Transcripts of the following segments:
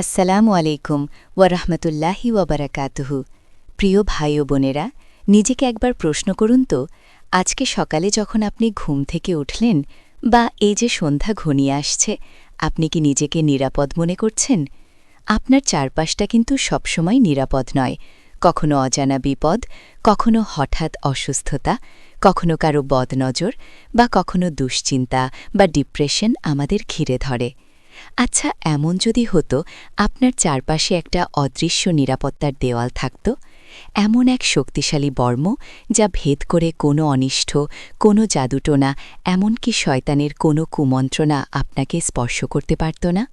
আসসালামু আলাইকুম ওয়ারহমতুল্লাহি ওয়াবারাকাতুহু। প্রিয় ভাই ও বোনেরা, নিজেকে একবার প্রশ্ন করুন তো, আজকে সকালে যখন আপনি ঘুম থেকে উঠলেন বা এই যে সন্ধ্যা ঘনিয়ে আসছে, আপনি কি নিজেকে নিরাপদ মনে করছেন? আপনার চারপাশটা কিন্তু সবসময় নিরাপদ নয়। কখনো অজানা বিপদ, কখনো হঠাৎ অসুস্থতা, কখনো কারও বদনজর বা কখনো দুশ্চিন্তা বা ডিপ্রেশন আমাদের ঘিরে ধরে। আচ্ছা এমন যদি হতো, আপনার চারপাশে একটা অদৃশ্য নিরাপত্তার দেওয়াল থাকত? এমন এক শক্তিশালী বর্ম যা ভেদ করে কোনো অনিষ্ট কোনো জাদুটোনা, এমনকি শয়তানের কোনো কুমন্ত্রণা আপনাকে স্পর্শ করতে পারত না?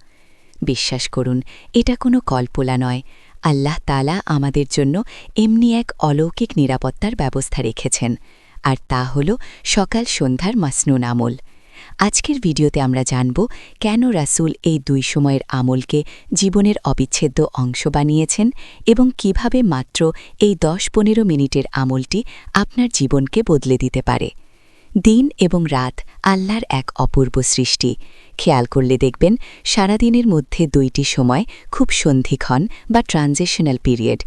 বিশ্বাস করুন, এটা কোনো কল্পনা নয়। আল্লাহ তালা আমাদের জন্য এমনি এক অলৌকিক নিরাপত্তার ব্যবস্থা রেখেছেন। আর তা হল সকাল সন্ধ্যার মাসনুন আমল। আজকের ভিডিওতে আমরা জানব কেন রাসূল এই দুই সময়ের আমলকে জীবনের অবিচ্ছেদ্য অংশ বানিয়েছেন এবং কীভাবে মাত্র এই দশ পনেরো মিনিটের আমলটি আপনার জীবনকে বদলে দিতে পারে। দিন এবং রাত আল্লাহর এক অপূর্ব সৃষ্টি। খেয়াল করলে দেখবেন, সারাদিনের মধ্যে দুইটি সময় খুব সন্ধিক্ষণ বা ট্রানজেশনাল পিরিয়ড।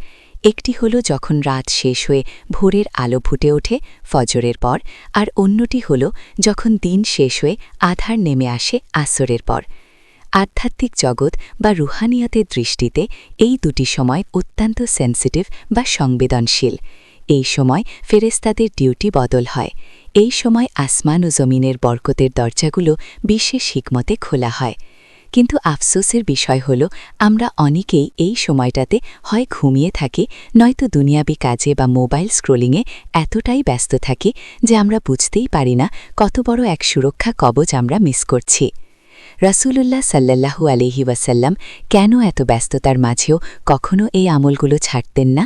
একটি হল যখন রাত শেষ হয়ে ভোরের আলো ফুটে ওঠে ফজরের পর, আর অন্যটি হল যখন দিন শেষ হয়ে আধার নেমে আসে আসরের পর। আধ্যাত্মিক জগৎ বা রুহানিয়াতের দৃষ্টিতে এই দুটি সময় অত্যন্ত সেন্সিটিভ বা সংবেদনশীল। এই সময় ফেরেস্তাদের ডিউটি বদল হয়। এই সময় আসমান ও জমিনের বরকতের দরজাগুলো বিশেষ হিকমতে খোলা হয়। কিন্তু আফসোসের বিষয় হল, আমরা অনেকেই এই সময়টাতে হয় ঘুমিয়ে থাকি, নয়তো দুনিয়াবি কাজে বা মোবাইল স্ক্রোলিংয়ে এতটাই ব্যস্ত থাকি যে আমরা বুঝতেই পারি না কত বড় এক সুরক্ষা কবচ আমরা মিস করছি। রাসূলুল্লাহ সাল্লাল্লাহু আলহি ওয়াসাল্লাম কেন এত ব্যস্ততার মাঝেও কখনও এই আমলগুলো ছাড়তেন না?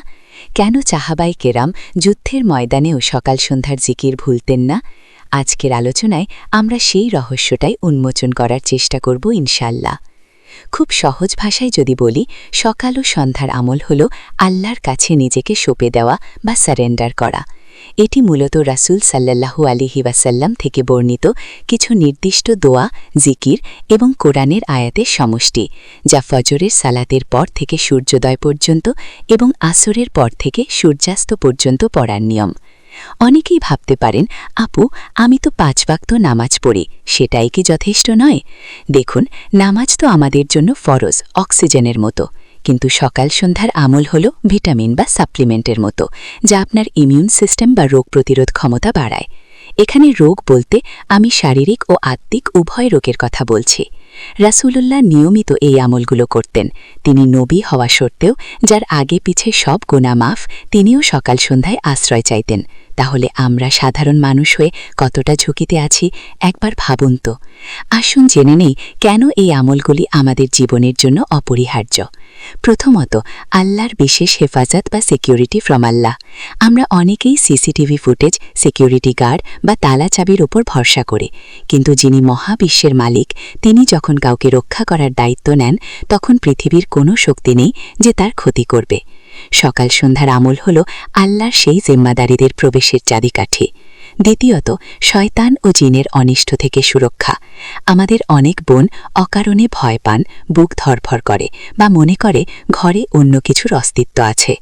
কেন চাহাবাই কেরাম যুদ্ধের ময়দানেও সকাল সন্ধ্যার জিকির ভুলতেন না? আজকের আলোচনায় আমরা সেই রহস্যটাই উন্মোচন করার চেষ্টা করব ইনশাল্লাহ খুব সহজ ভাষায় যদি বলি, সকাল ও সন্ধ্যার আমল হল আল্লাহর কাছে নিজেকে সঁপে দেওয়া বা সারেন্ডার করা। এটি মূলত রাসুল সাল্লাল্লাহু আলিহি ওয়াসাল্লাম থেকে বর্ণিত কিছু নির্দিষ্ট দোয়া, জিকির এবং কোরআনের আয়াতের সমষ্টি, যা ফজরের সালাতের পর থেকে সূর্যোদয় পর্যন্ত এবং আসরের পর থেকে সূর্যাস্ত পর্যন্ত পড়ার নিয়ম। অনেকেই ভাবতে পারেন, আপু, আমি তো পাঁচ বাক্ত নামাজ পড়ি, সেটাই কি যথেষ্ট নয়? দেখুন, নামাজ তো আমাদের জন্য ফরজ, অক্সিজেনের মতো। কিন্তু সকাল সন্ধ্যার আমল হল ভিটামিন বা সাপ্লিমেন্টের মতো, যা আপনার ইমিউন সিস্টেম বা রোগ প্রতিরোধ ক্ষমতা বাড়ায়। এখানে রোগ বলতে আমি শারীরিক ও আত্মিক উভয় রোগের কথা বলছি। রাসূলুল্লাহ নিয়মিত এই আমলগুলো করতেন। তিনি নবী হওয়া সত্ত্বেও, যার আগে পিছে সব গোনা মাফ, তিনিও সকাল সন্ধ্যায় আশ্রয় চাইতেন। তাহলে আমরা সাধারণ মানুষ হয়ে কতটা ঝুঁকিতে আছি, একবার ভাবুন তো। আসুন জেনে নেই কেন এই আমলগুলি আমাদের জীবনের জন্য অপরিহার্য। প্রথমত, আল্লাহর বিশেষ হেফাজত বা সিকিউরিটি ফ্রম আল্লাহ। আমরা অনেকেই সিসিটিভি ফুটেজ সিকিউরিটি গার্ড বা তালা চাবির ওপর ভরসা করে। কিন্তু যিনি মহাবিশ্বের মালিক, তিনি যখন কাউকে রক্ষা করার দায়িত্ব নেন, তখন পৃথিবীর কোনো শক্তি নেই যে তার ক্ষতি করবে। সকাল সন্ধ্যার আমল হল আল্লাহর সেই জিম্মাদারিদের প্রবেশের চাবিকাঠি। দ্বিতীয়ত, শয়তান ও জিনের অনিষ্ট থেকে সুরক্ষা। আমাদের অনেক বোন অকারণে ভয় পান, বুক ধরফর করে বা মনে করে ঘরে অন্য কিছুর অস্তিত্ব আছে।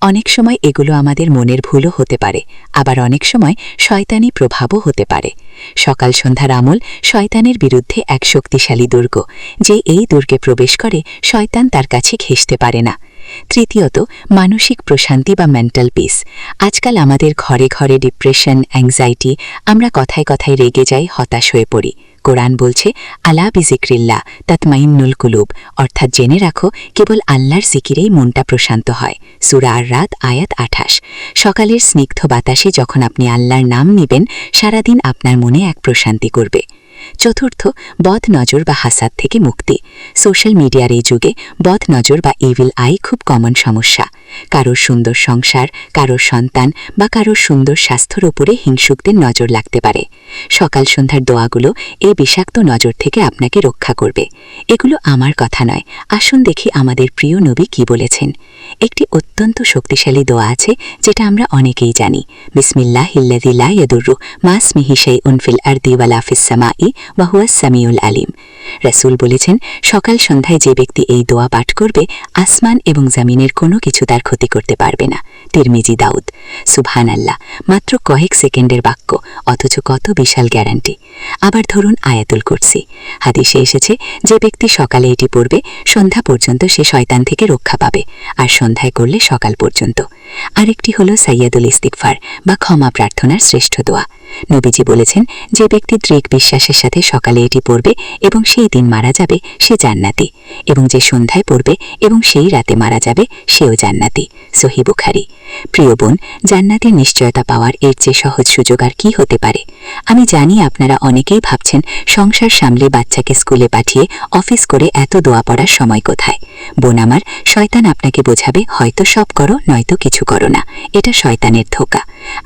অনেক সময় এগুলো আমাদের মনের ভুলও হতে পারে, আবার অনেক সময় শয়তানি প্রভাবও হতে পারে। সকাল সন্ধ্যার আমল শয়তানের বিরুদ্ধে এক শক্তিশালী দুর্গ, যে এই দুর্গে প্রবেশ করে শয়তান তার কাছে ঘেসতে পারে না। তৃতীয়ত, মানসিক প্রশান্তি বা মেন্টাল পিস আজকাল আমাদের ঘরে ঘরে ডিপ্রেশন অ্যাংজাইটি আমরা কথায় কথায় রেগে যাই, হতাশ হয়ে পড়ি। কোরআন বলছে, আলা বিজিক্রিল্লা তাতমাইন্নুল কুলুব। অর্থাৎ জেনে রাখো, কেবল আল্লাহর জিকিরেই মনটা প্রশান্ত হয়। সুরা আর রাত আয়াত আঠাশ। সকালের স্নিগ্ধ বাতাসে যখন আপনি আল্লাহর নাম নিবেন, সারাদিন আপনার মনে এক প্রশান্তি করবে। চতুর্থ, বদ নজর বা হাসাদ থেকে মুক্তি। সোশ্যাল মিডিয়ার এই যুগে বদ নজর বা ইভিল আই খুব কমন সমস্যা। কারোর সুন্দর সংসার কারোর সন্তান বা কারোর সুন্দর স্বাস্থ্যর ওপরে হিংসুকদের নজর লাগতে পারে। সকাল সন্ধ্যার দোয়াগুলো এই বিষাক্ত নজর থেকে আপনাকে রক্ষা করবে। এগুলো আমার কথা নয়। আসুন দেখি আমাদের প্রিয় নবী কি বলেছেন। একটি অত্যন্ত শক্তিশালী দোয়া আছে যেটা আমরা অনেকেই জানি। বিসমিল্লাহ ইল্লাদিল্লা ইয়দুরু মাস মিহিসাই উনফিল আর্দি ওয়ালাফিস সামাই ওয়াহুয়া সামিউল আলিম। রাসূল বলেছেন, সকাল সন্ধ্যায় যে ব্যক্তি এই দোয়া পাঠ করবে, আসমান এবং জামিনের কোনো কিছু তার ক্ষতি করতে পারবে না। তিরমিজি দাউদ সুবহান আল্লাহ মাত্র কয়েক সেকেন্ডের বাক্য, অথচ কত বিশাল গ্যারান্টি। আবার ধরুন আয়াতুল কুরসি। হাদিসে এসেছে, যে ব্যক্তি সকালে এটি পড়বে, সন্ধ্যা পর্যন্ত সে শয়তান থেকে রক্ষা পাবে, আর সন্ধ্যায় করলে সকাল পর্যন্ত। আরেকটি হলো সাইয়াদুল ইস্তিকফার বা ক্ষমা প্রার্থনার শ্রেষ্ঠ দোয়া। নবীজি বলেছেন, যে ব্যক্তি দৃক বিশ্বাসের সাথে সকালে এটি পড়বে এবং সেই দিন মারা যাবে, সে জান্নাতি। এবং যে সন্ধ্যায় পড়বে এবং সেই রাতে মারা যাবে, সেও জান্নাতি। সহি বুখারি। প্রিয় বোন, জান্নাতের নিশ্চয়তা পাওয়ার এর চেয়ে সহজ সুযোগ আর কি হতে পারে? আমি জানি আপনারা অনেকেই ভাবছেন, সংসার সামলে বাচ্চাকে স্কুলে পাঠিয়ে অফিস করে এত দোয়া পড়ার সময় কোথায়। বোন আমার, শয়তান আপনাকে বোঝাবে, হয়তো সব করো, নয়তো কিছু করো না, এটা শয়তানের ধোকা।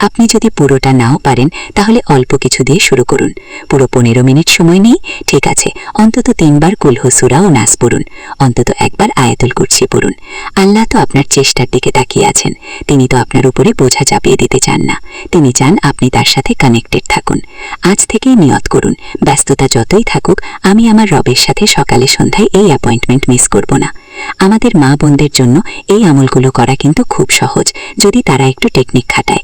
আপনি যদি পুরোটা নাও পারেন, তাহলে অল্প কিছু দিয়ে শুরু করুন। পুরো পনেরো মিনিট সময় নেই, ঠিক আছে। অন্তত তিনবার কুলহসুরা ও নাচ পড়ুন। অন্তত একবার আয়াতুল কুরসি পড়ুন। আল্লাহ তো আপনার চেষ্টার দিকে তাকিয়ে আছেন। তিনি তো আপনার উপরে বোঝা চাপিয়ে দিতে চান না। তিনি চান আপনি তার সাথে কানেক্টেড থাকুন। আজ থেকেই নিয়ত করুন, ব্যস্ততা যতই থাকুক, আমি আমার রবের সাথে সকালে সন্ধ্যায় এই অ্যাপয়েন্টমেন্ট মিস করব না। আমাদের মা বোনদের জন্য এই আমলগুলো করা কিন্তু খুব সহজ, যদি তারা একটু টেকনিক খাটায়।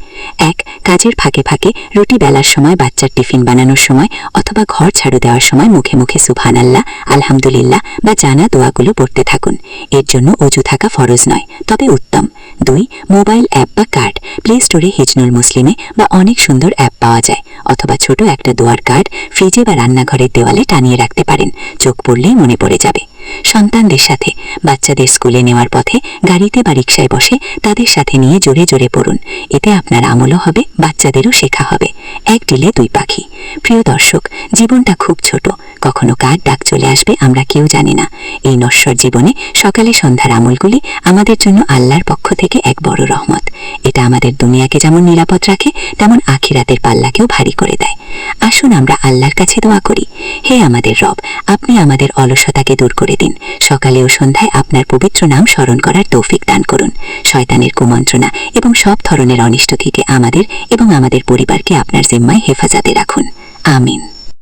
এক, কাজের ফাঁকে ফাঁকে রুটি বেলার সময়, বাচ্চার টিফিন বানানোর সময়, অথবা ঘর ঝাড়ু দেওয়ার সময় মুখে মুখে সুবহানাল্লাহ, আলহামদুলিল্লাহ বা জানা দোয়াগুলো পড়তে থাকুন। এর জন্য অজু থাকা ফরজ নয়, তবে উত্তম। দুই, মোবাইল অ্যাপ বা কার্ড প্লে স্টোরে হিজনুল মুসলিমে বা অনেক সুন্দর অ্যাপ পাওয়া যায়, অথবা ছোট একটা দোয়ার কার্ড ফ্রিজে বা রান্নাঘরের দেওয়ালে টানিয়ে রাখতে পারেন, চোখ পড়লেই মনে পড়ে যাবে। সন্তানদের সাথে, বাচ্চাদের স্কুলে নেওয়ার পথে গাড়িতে বা রিক্সায় বসে তাদের সাথে নিয়ে জোরে জোরে পড়ুন। এতে আপনার আমলও হবে, বাচ্চাদেরও শেখা হবে। এক ডিলে দুই পাখি। প্রিয় দর্শক, জীবনটা খুব ছোট। কখনো কার ডাক চলে আসবে আমরা কেউ জানি না। এই নশ্বর জীবনে সকালে সন্ধ্যার আমলগুলি আমাদের জন্য আল্লাহর পক্ষ থেকে এক বড় রহমত। এটা আমাদের দুনিয়াকে যেমন নিরাপদ রাখে, তেমন আখিরাতের পাল্লাকেও ভারী করে দেয়। আসুন আমরা আল্লাহর কাছে দোয়া করি। হে আমাদের রব আপনি আমাদের অলসতাকে দূর করে দিন। সকালে ও সন্ধ্যায় আপনার পবিত্র নাম স্মরণ করার তৌফিক দান করুন। শয়তানের কুমন্ত্রণা এবং সব ধরনের অনিষ্ট থেকে আমাদের এবং আমাদের পরিবারকে আপনার জিম্মায় হেফাজতে রাখুন। আমিন।